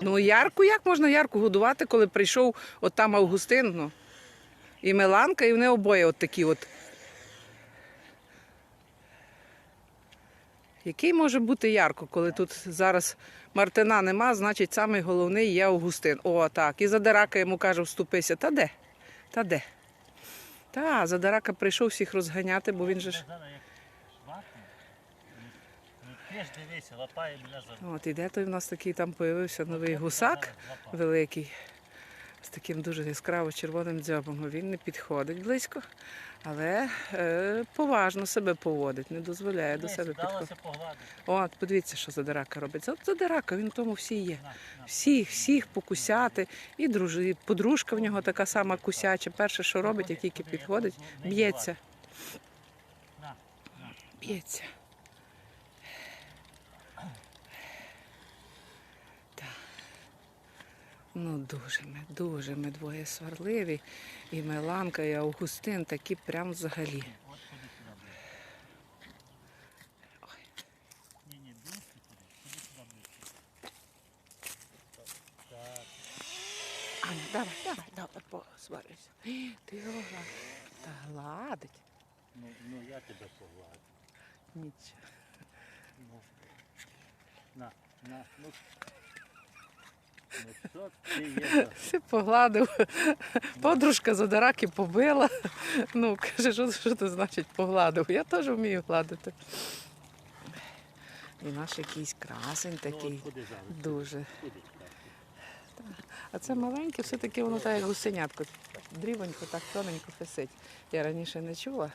Ну, ярку, як можна ярку годувати, коли прийшов от там Августин, ну. І Меланка, і вони обоє от такі от. Який може бути ярко, коли тут зараз Мартина нема, значить самий головний є Августин. О, так. І Задарака йому каже, вступися. Та де? Та де? Та, Задарака прийшов всіх розганяти, бо він же ж. Зараз як шватне, ну ти ж дивися, лапає мене за От і де той в нас такий там появився новий гусак великий з таким дуже яскраво червоним дзьобом. Він не підходить близько, але е, поважно себе поводить, не дозволяє до себе підходити. От, подивіться, що Задирака робить. Це Задирака, він в тому всі є. Всіх, всіх покусяти. І дружи, і подружка в нього така сама кусяча. Перше, що робить, як тільки підходить, б'ється. Б'ється. Ну, дуже ми, дуже ми двоє сварливі. І Меланка, і Августин такі прям взагалі. От ходи сюди. Ні, ні, ближче ходи, ходи сюди. Так, А, ну, давай, давай, давай, посварися. Ти його гладиш. Та гладить. ну, ну я тебе погладю. Нічого. Ну. На, на, ну. Все погладив. Подружка Задираки побила. Ну, каже, що, що це значить погладив? Я теж вмію гладити. І наш якийсь красень Ну, такий. Дуже. А це маленьке, все-таки воно так як гусенятко. Дрібонько, так тоненько фисить. Я раніше не чула.